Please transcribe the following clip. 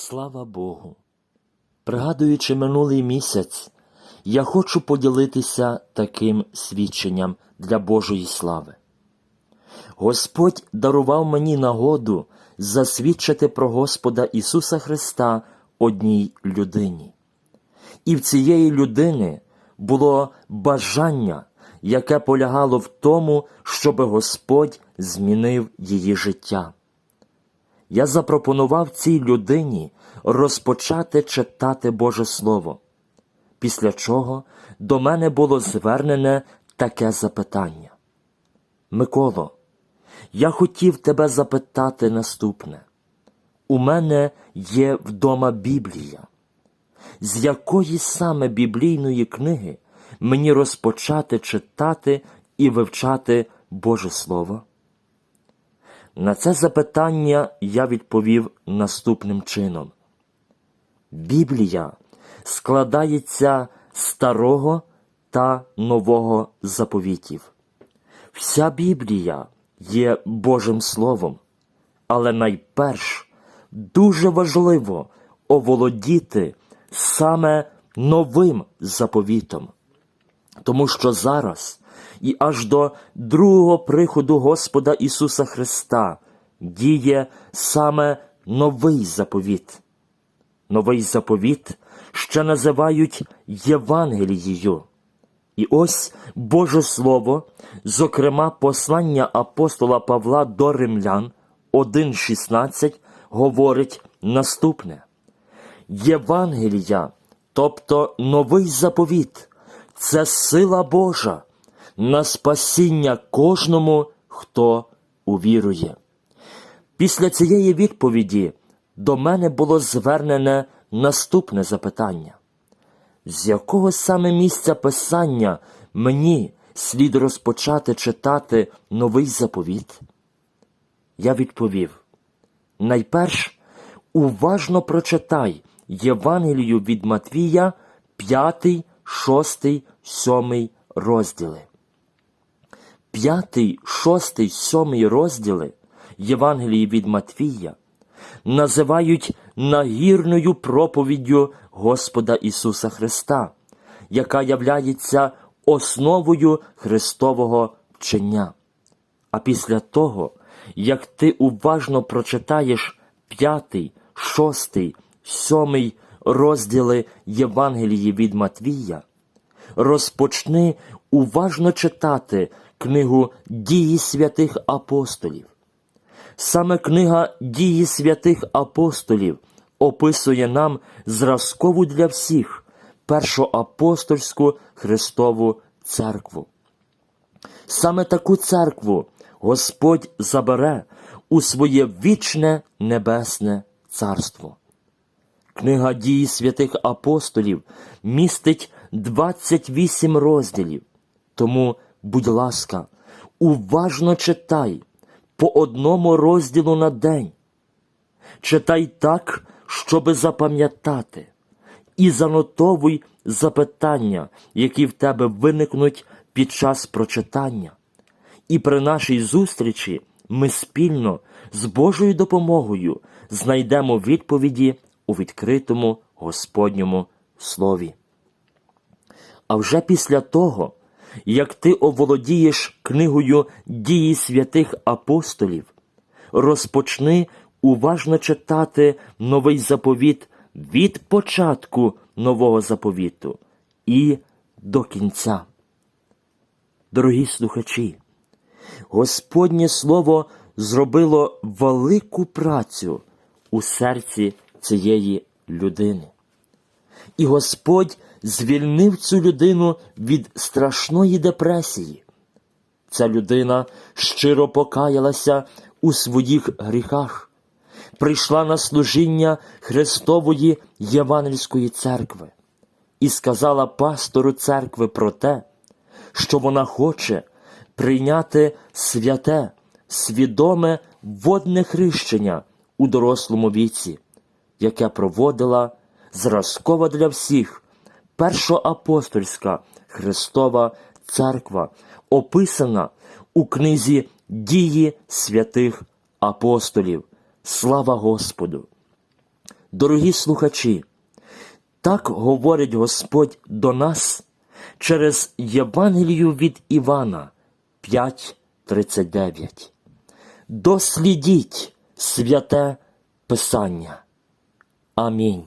Слава Богу. Пригадуючи минулий місяць, я хочу поділитися таким свідченням для Божої слави. Господь дарував мені нагоду засвідчити про Господа Ісуса Христа одній людині. І в цієї людини було бажання, яке полягало в тому, щоб Господь змінив її життя. Я запропонував цій людині розпочати читати Боже Слово, після чого до мене було звернене таке запитання. Миколо, я хотів тебе запитати наступне. У мене є вдома Біблія. З якої саме біблійної книги мені розпочати читати і вивчати Боже Слово? На це запитання я відповів наступним чином. Біблія складається старого та нового заповітів. Вся Біблія є Божим Словом, але найперш дуже важливо оволодіти саме новим заповітом, тому що зараз і аж до другого приходу Господа Ісуса Христа діє саме новий заповіт. Новий заповіт ще називають Євангелією. І ось Боже Слово, зокрема, послання апостола Павла до римлян 1.16 говорить наступне: Євангелія, тобто новий заповіт, це сила Божа на спасіння кожному, хто увірує. Після цієї відповіді до мене було звернене наступне запитання. З якого саме місця писання мені слід розпочати читати новий заповіт? Я відповів: найперш уважно прочитай Євангелію від Матвія, 5, 6, 7 розділи. П'ятий, шостий, сьомий розділи Євангелії від Матвія називають нагірною проповіддю Господа Ісуса Христа, яка являється основою Христового вчення. А після того, як ти уважно прочитаєш п'ятий, шостий, сьомий розділи Євангелії від Матвія, розпочни уважно читати книгу Дії святих апостолів. Саме книга Дії святих апостолів описує нам зразкову для всіх першоапостольську Христову церкву. Саме таку церкву Господь забере у своє вічне небесне царство. Книга дії святих апостолів містить 28 розділів. Тому, будь ласка, уважно читай по одному розділу на день. Читай так, щоби запам'ятати, і занотовуй запитання, які в тебе виникнуть під час прочитання. І при нашій зустрічі ми спільно з Божою допомогою знайдемо відповіді у відкритому Господньому Слові. А вже після того, як ти оволодієш книгою дії святих апостолів, розпочни уважно читати новий заповіт від початку нового заповіту і до кінця. Дорогі слухачі, Господнє Слово зробило велику працю у серці цієї людини. І Господь звільнив цю людину від страшної депресії. Ця людина щиро покаялася у своїх гріхах, прийшла на служіння Христової Євангельської церкви і сказала пастору церкви про те, що вона хоче прийняти святе, свідоме водне хрещення у дорослому віці, яке проводила зразкова для всіх першоапостольська Христова Церква, описана у книзі Дії святих апостолів. Слава Господу! Дорогі слухачі, так говорить Господь до нас через Євангелію від Івана 5.39. Дослідіть святе Писання. Амінь.